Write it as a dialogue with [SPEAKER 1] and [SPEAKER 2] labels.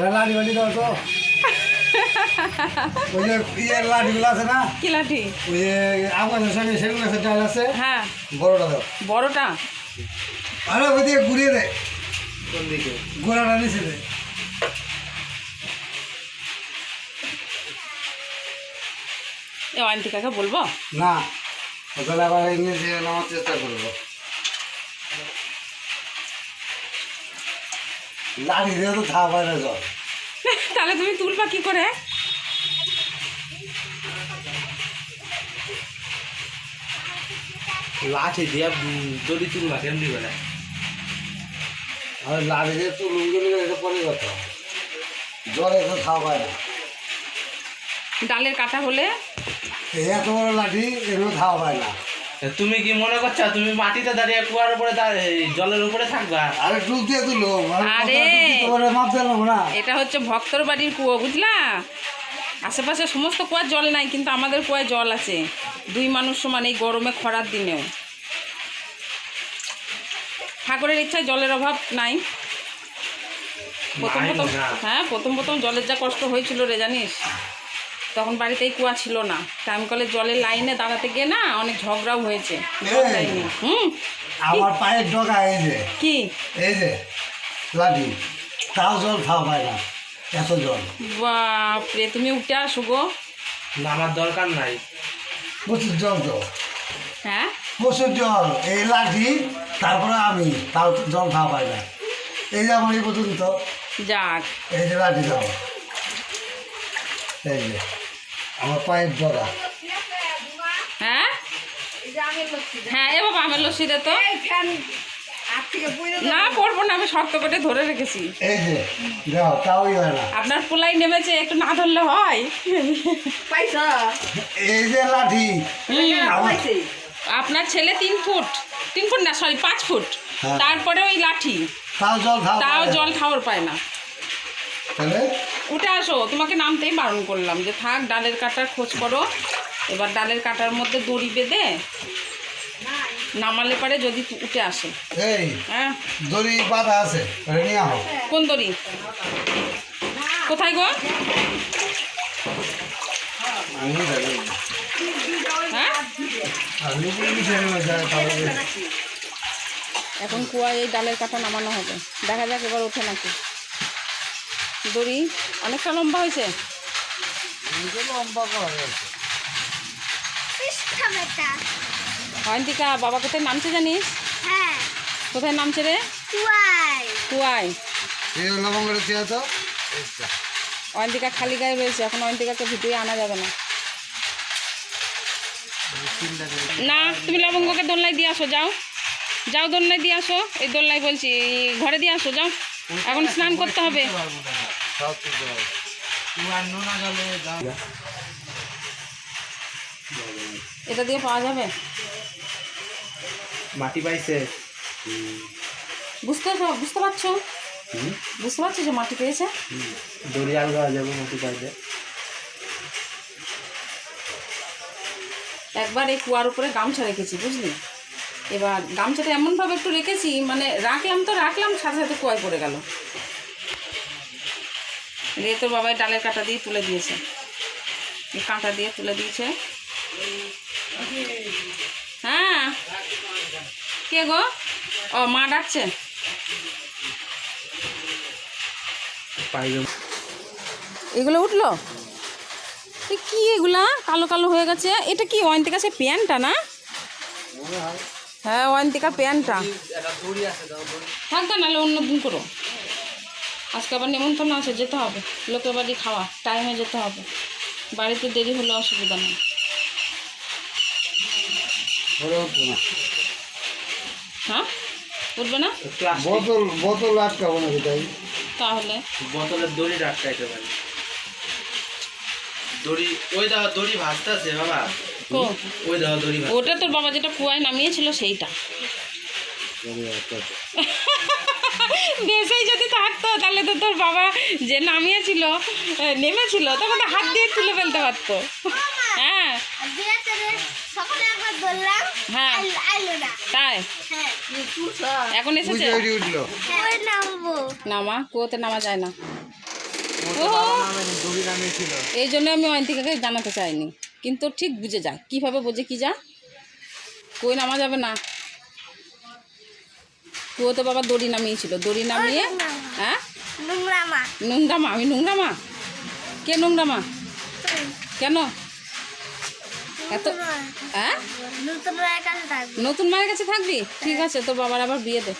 [SPEAKER 1] লাঠি দাও তো। ওই যে ইয়ের লাঠিগুলো আছে না?
[SPEAKER 2] কি লাঠি?
[SPEAKER 1] ওই যে আকাশের সঙ্গে সেগুলো আছে ডাল আছে।
[SPEAKER 2] হ্যাঁ।
[SPEAKER 1] বড়টা দাও।
[SPEAKER 2] বড়টা?
[SPEAKER 1] আরে ওই দিকে ঘুরিয়ে দে।
[SPEAKER 3] কোন দিকে?
[SPEAKER 1] গোড়াটা নিচে দে।
[SPEAKER 2] এ অয়ন্তিকাকে বলব?
[SPEAKER 1] না। তাহলে আবার ইংরেজি নামার চেষ্টা করব। লাঠি দিয়ে তো থা পায় না জল
[SPEAKER 2] তাহলে তুমি তুলবা কি করে?
[SPEAKER 3] লাঠি দিয়া দড়ি তুলবা কেমনি বেলা
[SPEAKER 1] আর লাঠি দিয়ে তো লুঙ্গি এটা পরে কথা জলে তো থা পায় না
[SPEAKER 2] ডালের কাটা হলে?
[SPEAKER 1] এত বড় লাঠি এগুলো খাওয়া পায় না।
[SPEAKER 3] তুমি কি মনে করছ? তুমি মাটিতে দাঁড়িয়ে কুয়ার উপরে জলের উপরে থাকবা?
[SPEAKER 1] আরে ডুব দিয়ে তুলো। মানে
[SPEAKER 2] আরে।
[SPEAKER 1] না।
[SPEAKER 2] এটা হচ্ছে ভক্তর বাড়ির কুয়ো বুঝলা? আশেপাশে সমস্ত কুয়ার জল নাই কিন্তু আমাদের কুয়ায় জল আছে। দুই মানুষ সমান এই গরমে খরার দিনেও। ঠাকুরের ইচ্ছায় জলের অভাব নাই। প্রথম প্রথম হ্যাঁ প্রথম প্রথম জলের যা কষ্ট হয়েছিল রে জানিস? তখন বাড়িতেই কুয়া ছিল না। টাইম কলে জলের লাইনে দাঁড়াতে গিয়ে না অনেক ঝগড়াও হয়েছে। হুম?
[SPEAKER 1] আমার পায়ের ডগা এই যে।
[SPEAKER 2] কি?
[SPEAKER 1] এই যে লাঠি তাও জল খাওয়া পায় না এত জল।
[SPEAKER 2] বাপরে তুমি উঠে আসো গো।
[SPEAKER 3] নামার দরকার নাই।
[SPEAKER 1] প্রচুর জল তো।
[SPEAKER 2] হ্যাঁ?
[SPEAKER 1] প্রচুর জল। এই লাঠি তারপরে আমি তাও জল খাওয়া পাই না। এই যে আমার এই পর্যন্ত।
[SPEAKER 2] যাক।
[SPEAKER 1] এই যে লাঠি দাও। এই যে। আমার পায়ের ডগা
[SPEAKER 2] হ্যাঁ? হ্যাঁ এ বাবা আমার লস্যি দে তো। না পড়ব না আমি শক্ত করে ধরে রেখেছি।
[SPEAKER 1] এই যে দাও তাওই হয় না।
[SPEAKER 2] আপনার পোলাই নেমেছে একটু না ধরলে হয়?
[SPEAKER 1] এই যে লাঠি।
[SPEAKER 2] আপনার ছেলে তিন ফুট। তিন ফুট না সরি পাঁচ ফুট।
[SPEAKER 1] হ্যাঁ।
[SPEAKER 2] তারপরে ওই লাঠি।
[SPEAKER 1] তাও জল
[SPEAKER 2] তাও
[SPEAKER 1] পায় না।
[SPEAKER 2] জল খাওয়ার পায় না।
[SPEAKER 1] তাহলে?
[SPEAKER 2] উঠে আসো তোমাকে নামতেই বারণ করলাম যে থাক ডালের কাটার খোঁজ করো। এবার ডালের কাটার মধ্যে দড়ি বেঁধে নামালে পারে যদি উঠে আসে। হ্যাঁ।
[SPEAKER 1] দড়ি বাঁধা আছে
[SPEAKER 2] কোন দড়ি? কোথায় গো? হ্যাঁ? এখন কুয়ায় এই ডালের কাটা নামানো হবে। দেখা যাক এবার ওঠে নাকি। দড়ি অনেকটা লম্বা হয়েছে।
[SPEAKER 1] লম্বা করা গেছে
[SPEAKER 2] অয়ন্তিকা বাবা কোথায় নামছে জানিস?
[SPEAKER 4] হ্যাঁ।
[SPEAKER 2] কোথায় নামছে রে?
[SPEAKER 4] কুয়াই
[SPEAKER 2] কুয়ায়। অয়ন্তিকা খালি গায়ে রয়েছে এখন অয়ন্তিকাকে ভিতরে আনা যাবে না। না তুমি লবঙ্গকে দোলনায় দিয়ে আসো যাও। যাও দোলনায় দিয়ে আসো এই দোলনায় বলছি ঘরে দিয়ে আসো যাও। এখন স্নান করতে হবে। এটা দিয়ে পাওয়া যাবে?
[SPEAKER 3] মাটি পাইছে।
[SPEAKER 2] বুঝতে বুঝতে পারছ? বুঝতে পারছ যে মাটি পেয়েছে?
[SPEAKER 3] দড়ি আলগা যাবে মাটি পাইলে।
[SPEAKER 2] একবার এই কুয়ার উপরে গামছা রেখেছি বুঝলি? এবার গামছাটা এমনভাবে একটু রেখেছি মানে রাখলাম তো রাখলাম সাথে সাথে কুয়ায় পড়ে গেল। দিয়ে তোর বাবাই ডালের কাঁটা দিয়ে তুলে দিয়েছে। কাঁটা দিয়ে তুলে দিয়েছে। হ্যাঁ। কে গো? ও মা ডাকছে। এগুলো উঠল? কি এগুলা? কালো কালো হয়ে গেছে। এটা কি অয়ন্তিকা সে প্যান্টটা না? হ্যাঁ। অয়ন্তিকা প্যান্টটা। থাক না নাহলে অন্য দিন করো। আজকে আবার নেমন্তন্ন আছে যেতে হবে। লোকের বাড়ি খাওয়া টাইমে যেতে হবে। বাড়িতে দেরি হলে অসুবিধা নেই। হ্যাঁ? উঠবে না?
[SPEAKER 1] বোতল বোতল আটকাবো নাকি তাই?
[SPEAKER 2] তাহলে?
[SPEAKER 3] বোতলের দড়ি আটকাইতে পারি। দড়ি ওই দাও দড়ি ভাজতেছে বাবা।
[SPEAKER 2] কো?
[SPEAKER 3] ওই দাও দড়ি
[SPEAKER 2] ওটা তোর বাবা যেটা কুয়ায় নামিয়েছিল সেইটা। বেশেই যদি থাকতো তাহলে তো তোর বাবা যে নামিয়েছিল নেমেছিল তখন তো হাত দিয়ে তুলে ফেলতে পারতো। হ্যাঁ। হ্যাঁ। তাই? এখন এসেছে? নামা কুয়োতে নামা যায় না। ও এই জন্য আমি অয়ন্তিকাকে জানাতে চাইনি। কিন্তু ঠিক বুঝে যায় কীভাবে বোঝে কি যা? কই নামা যাবে না। কুয়ো তো বাবা দড়ি নামিয়েছিল দড়ি নামিয়ে হ্যাঁ?
[SPEAKER 4] নোংরা মা।
[SPEAKER 2] আমি নোংরা মা? কে নোংরা মা? কেন? এত হ্যাঁ?
[SPEAKER 4] নতুন মায়ের কাছে
[SPEAKER 2] নতুন মায়ের কাছে থাকবি? ঠিক আছে তোর বাবার আবার বিয়ে দে।